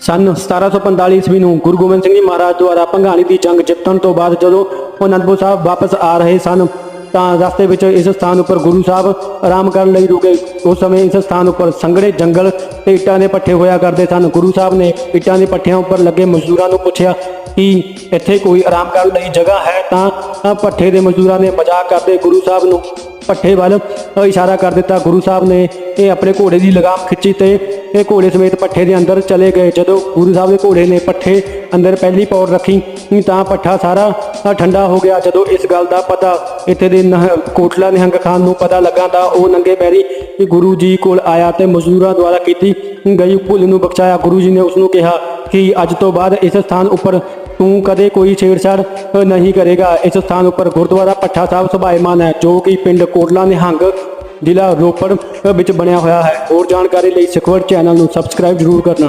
ਸਨ 1745 ਈਸਵੀ ਨੂੰ ਗੁਰੂ ਗੋਬਿੰਦ ਸਿੰਘ ਜੀ ਮਹਾਰਾਜ ਦੁਆਰਾ ਭੰਗਾਣੀ ਦੀ ਜੰਗ ਜਿੱਤਣ ਤੋਂ ਬਾਅਦ ਜਦੋਂ ਉਹ ਅਨੰਦਪੁਰ ਸਾਹਿਬ ਵਾਪਸ ਆ ਰਹੇ ਸਨ, ਤਾਂ ਰਸਤੇ ਵਿੱਚ ਇਸ ਸਥਾਨ ਉੱਪਰ ਗੁਰੂ ਸਾਹਿਬ ਆਰਾਮ ਕਰਨ ਲਈ ਰੁਕੇ। ਉਸ ਸਮੇਂ ਇਸ ਸਥਾਨ ਉੱਪਰ ਸੰਘਣੇ ਜੰਗਲ ਤੇ ਇੱਟਾਂ ਦੇ ਪੱਠੇ ਹੋਇਆ ਕਰਦੇ ਸਨ। ਗੁਰੂ ਸਾਹਿਬ ਨੇ ਇੱਟਾਂ ਦੇ ਪੱਠਿਆਂ ਉੱਪਰ ਲੱਗੇ ਮਜ਼ਦੂਰਾਂ ਨੂੰ ਪੁੱਛਿਆ ਕਿ ਇੱਥੇ ਕੋਈ ਆਰਾਮ ਕਰਨ ਲਈ ਜਗ੍ਹਾ ਹੈ? ਤਾਂ ਤਾਂ ਪੱਠੇ ਦੇ ਮਜ਼ਦੂਰਾਂ ਨੇ ਮਜ਼ਾਕ ਕਰਦੇ ਗੁਰੂ ਸਾਹਿਬ ਨੂੰ ਪੱਠੇ ਵੱਲ ਇਸ਼ਾਰਾ ਕਰ ਦਿੱਤਾ। ਗੁਰੂ ਸਾਹਿਬ ਨੇ ਇਹ ਆਪਣੇ ਘੋੜੇ ਦੀ ਲਗਾਮ ਖਿੱਚੀ ਤੇ ਇਹ ਘੋੜੇ ਸਮੇਤ ਪੱਠੇ ਦੇ ਅੰਦਰ ਚਲੇ ਗਏ। ਜਦੋਂ ਗੁਰੂ ਸਾਹਿਬ ਦੇ ਘੋੜੇ ਨੇ ਪੱਠੇ ਅੰਦਰ ਪਹਿਲੀ ਪੌੜ ਰੱਖੀ ਤਾਂ ਪੱਠਾ ਸਾਰਾ ਠੰਡਾ ਹੋ ਗਿਆ। ਜਦੋਂ ਇਸ ਗੱਲ ਦਾ ਪਤਾ ਇੱਥੇ ਦੇ ਨਹ- ਕੋਟਲਾ ਨਿਹੰਗ ਖਾਨ ਨੂੰ ਪਤਾ ਲੱਗਾ ਤਾਂ ਉਹ ਨੰਗੇ ਪੈਰੀ ਗੁਰੂ ਜੀ ਕੋਲ ਆਇਆ ਤੇ ਮਜ਼ਦੂਰਾਂ ਦੁਆਰਾ ਕੀਤੀ ਗਈ ਭੁੱਲ ਨੂੰ ਬਖਸ਼ਾਇਆ। ਗੁਰੂ ਜੀ ਨੇ ਉਸ ਨੂੰ ਕਿਹਾ ਕਿ ਅੱਜ ਤੋਂ ਬਾਅਦ ਇਸ ਸਥਾਨ ਉੱਪਰ ਤੂੰ ਕਦੇ ਕੋਈ ਛੇੜਛਾੜ ਨਹੀਂ ਕਰੇਗਾ। ਇਸ ਸਥਾਨ ਉੱਪਰ ਗੁਰਦੁਆਰਾ ਪੱਠਾ ਸਾਹਿਬ ਸੁਭਾਇਮਾਨ ਹੈ, ਜੋ ਕਿ ਪਿੰਡ ਕੋਟਲਾ ਨਿਹੰਗ ਜ਼ਿਲ੍ਹਾ ਰੋਪੜ ਵਿੱਚ ਬਣਿਆ ਹੋਇਆ ਹੈ। ਹੋਰ ਜਾਣਕਾਰੀ ਲਈ ਸਿੱਖਵਰ ਚੈਨਲ ਨੂੰ ਸਬਸਕ੍ਰਾਈਬ ਜ਼ਰੂਰ ਕਰਨਾ।